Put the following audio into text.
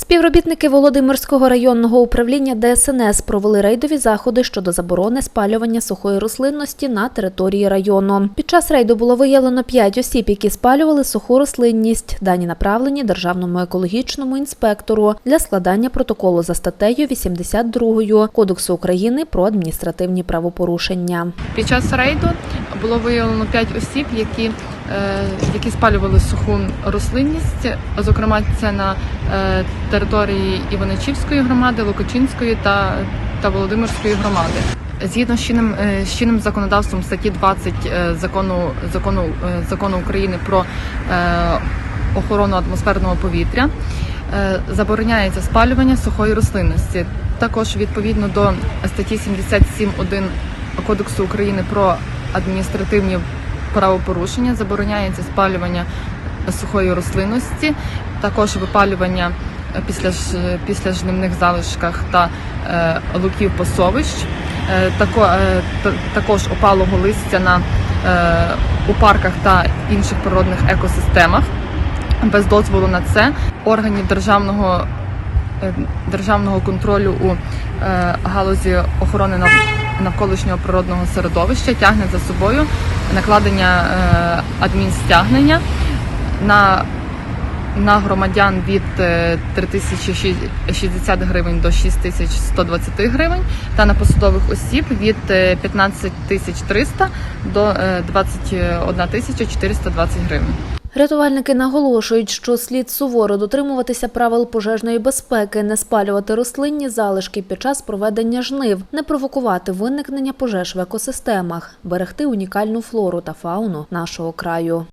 Співробітники Володимирського районного управління ДСНС провели рейдові заходи щодо заборони спалювання сухої рослинності на території району. Під час рейду було виявлено 5 осіб, які спалювали суху рослинність. Дані направлені державному екологічному інспектору для складання протоколу за статтею 82 Кодексу України про адміністративні правопорушення. Під час рейду було виявлено 5 осіб, які, які спалювали суху рослинність. Зокрема, це на е, території Іваничівської громади, Локочинської та, та Володимирської громади. Згідно з чинним, е, з чинним законодавством статті 20 е, закону, закону, е, закону України про е, охорону атмосферного повітря е, забороняється спалювання сухої рослинності. Також відповідно до статті 77.1 Кодексу України про адміністративні правопорушення забороняється спалювання сухої рослинності, також випалювання е, після ж після жнивних залишках та е, луків пасовищ, е, тако, е, та- також опалого листя на е, у парках та інших природних екосистемах. Без дозволу на це органів державного е, державного контролю у е, галузі охорони нав- навколишнього природного середовища тягне за собою накладення е, адмінстягнення на, на громадян від е, 3060 гривень до 6120 гривень та на посадових осіб від е, 15300 до е, 21 420 гривень. Рятувальники наголошують, що слід суворо дотримуватися правил пожежної безпеки, не спалювати рослинні залишки під час проведення жнив, не провокувати виникнення пожеж в екосистемах, берегти унікальну флору та фауну нашого краю.